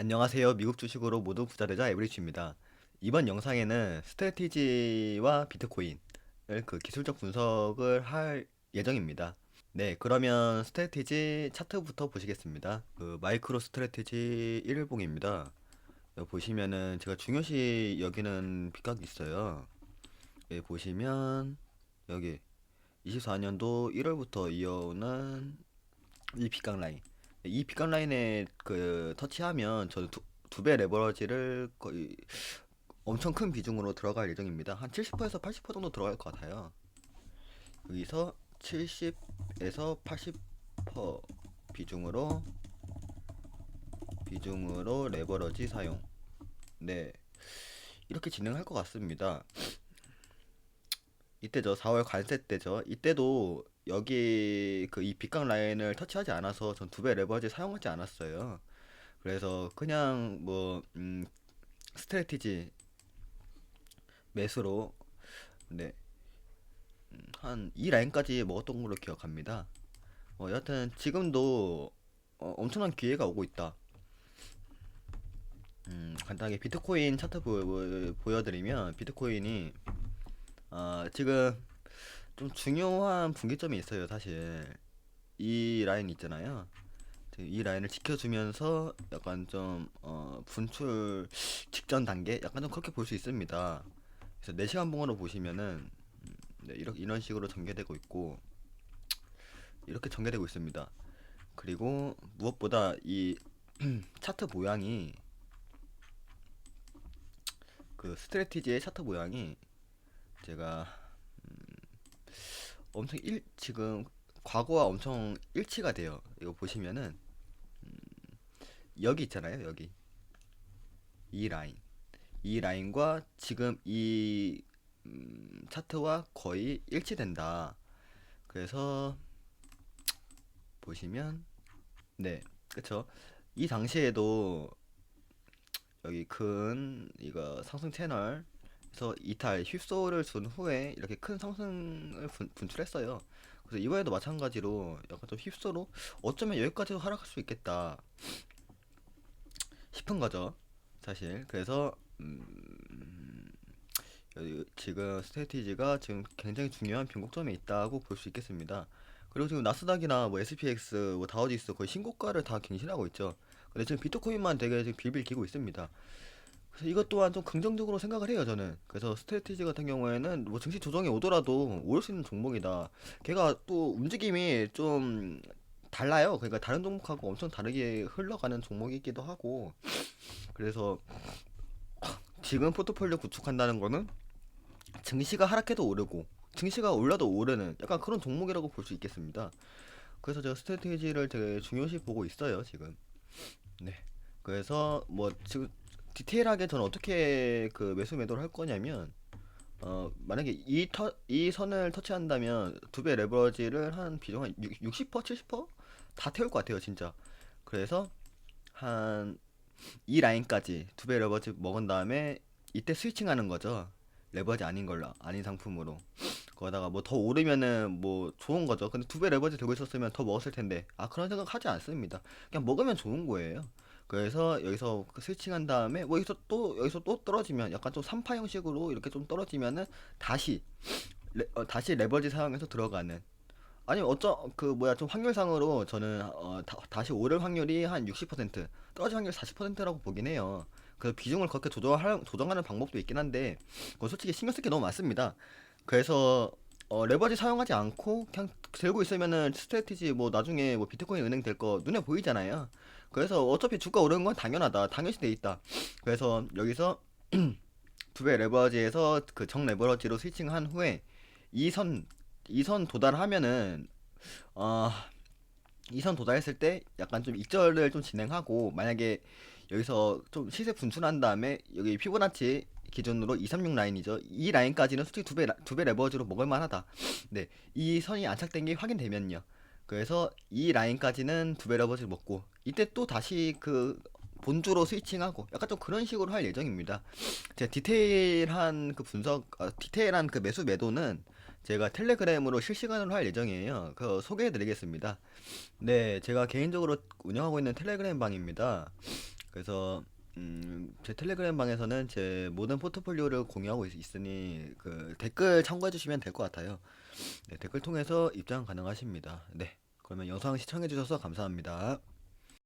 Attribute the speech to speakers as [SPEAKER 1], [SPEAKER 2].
[SPEAKER 1] 안녕하세요. 미국 주식으로 모두 부자 되자 에브리치입니다. 이번 영상에는 스트래티지와 비트코인을 그 기술적 분석을 할 예정입니다. 네, 그러면 스트래티지 차트부터 보시겠습니다. 그 마이크로 스트래티지 1일봉입니다. 여기 보시면은 제가 중요시 여기는 빗각이 있어요. 여기 보시면 여기 24년도 1월부터 이어오는 이 빗각 라인. 이 빗각 라인에 그 터치하면 저는 두, 두배 레버러지를 거의 엄청 큰 비중으로 들어갈 예정입니다. 한 70%에서 80% 정도 들어갈 것 같아요. 여기서 70에서 80% 비중으로 비중으로 레버러지 사용. 네. 이렇게 진행할 것 같습니다. 이때죠. 4월 관세 때죠. 이때도 여기 그 이 빗각 라인을 터치하지 않아서 전 두 배 레버리지 사용하지 않았어요. 그래서 그냥 뭐 음, 스트래티지 매수로 네. 한 이 라인까지 먹었던 걸로 기억합니다. 어, 여하튼 지금도 어, 엄청난 기회가 오고 있다. 음, 간단하게 비트코인 차트 보, 보, 보여드리면 비트코인이 아, 지금 좀 중요한 분기점이 있어요, 사실. 이 라인 있잖아요. 이 라인을 지켜주면서 약간 좀, 어, 분출 직전 단계? 약간 좀 그렇게 볼 수 있습니다. 그래서 4시간 봉으로 보시면은, 음, 네, 이렇게, 이런 식으로 전개되고 있고, 이렇게 전개되고 있습니다. 그리고 무엇보다 이 차트 모양이, 그 스트래티지의 차트 모양이 제가 음, 엄청 일 지금 과거와 엄청 일치가 돼요. 이거 보시면은 음, 여기 있잖아요. 여기 이 라인 이 라인과 지금 이 음, 차트와 거의 일치된다. 그래서 보시면 네 그쵸 이 당시에도 여기 큰 이거 상승 채널 그래서 이탈 휩소를 준 후에 이렇게 큰 상승을 분, 분출했어요. 그래서 이번에도 마찬가지로 약간 좀 휩소로 어쩌면 여기까지도 하락할 수 있겠다 싶은 거죠. 사실 그래서 음, 지금 스트래티지가 지금 굉장히 중요한 변곡점에 있다고 볼 수 있겠습니다. 그리고 지금 나스닥이나 뭐 SPX, 뭐 다우지수 거의 신고가를 다 갱신하고 있죠. 근데 지금 비트코인만 되게 지금 빌빌 기고 있습니다. 그래서 이것 또한 좀 긍정적으로 생각을 해요, 저는. 그래서 스트래티지 같은 경우에는 뭐 증시 조정이 오더라도 오를 수 있는 종목이다. 걔가 또 움직임이 좀 달라요. 그러니까 다른 종목하고 엄청 다르게 흘러가는 종목이기도 하고. 그래서 지금 포트폴리오 구축한다는 거는 증시가 하락해도 오르고 증시가 올라도 오르는 약간 그런 종목이라고 볼 수 있겠습니다. 그래서 제가 스트래티지를 되게 중요시 보고 있어요, 지금. 네. 그래서 뭐 지금 디테일하게 저는 어떻게 그 매수 매도를 할 거냐면 어 만약에 이, 터, 이 선을 터치한다면 두 배 레버리지를 한 비중 한 60%, 70%다 태울 것 같아요, 진짜. 그래서 한 이 라인까지 두 배 레버리지 먹은 다음에 이때 스위칭하는 거죠. 레버리지 아닌 걸로, 아닌 상품으로. 거기다가 뭐 더 오르면은 뭐 좋은 거죠. 근데 두 배 레버리지 들고 있었으면 더 먹었을 텐데. 아, 그런 생각 하지 않습니다. 그냥 먹으면 좋은 거예요. 그래서 여기서 그 스위칭한 다음에 뭐 여기서 또 여기서 또 떨어지면 약간 좀 3파 형식으로 이렇게 좀 떨어지면은 다시 레, 어, 다시 레버리지 사용해서 들어가는 아니 어쩌 그 뭐야 좀 확률상으로 저는 어, 다, 시 오를 확률이 한 60% 떨어질 확률 40%라고 보긴 해요. 그 비중을 그렇게 조정할 조정하는 방법도 있긴 한데 그건 솔직히 신경 쓸 게 너무 많습니다. 그래서 어, 레버리지 사용하지 않고 그냥 들고 있으면은 스트래티지 뭐 나중에 뭐 비트코인 은행 될 거 눈에 보이잖아요. 그래서 어차피 주가 오르는 건 당연하다. 당연시 돼 있다. 그래서 여기서 두 배 레버리지에서 그 정 레버리지로 스위칭한 후에 이 선 이 선 도달하면은 어, 이 선 도달했을 때 약간 좀 익절을 좀 진행하고 만약에 여기서 좀 시세 분출한 다음에 여기 피보나치 기준으로 236 라인이죠. 이 라인까지는 솔직히 두배 두배 레버리지로 먹을 만하다. 네. 이 선이 안착된 게 확인되면요. 그래서 이 라인까지는 두배 레버리지를 먹고 이때 또 다시 그 본주로 스위칭하고 약간 좀 그런 식으로 할 예정입니다. 제가 디테일한 그 분석, 어, 디테일한 그 매수 매도는 제가 텔레그램으로 실시간으로 할 예정이에요. 그 소개해 드리겠습니다. 네, 제가 개인적으로 운영하고 있는 텔레그램 방입니다. 그래서 음, 제 텔레그램 방에서는 제 모든 포트폴리오를 공유하고 있, 있으니 그 댓글 참고해 주시면 될 것 같아요. 네, 댓글 통해서 입장 가능하십니다. 네, 그러면 영상 시청해 주셔서 감사합니다.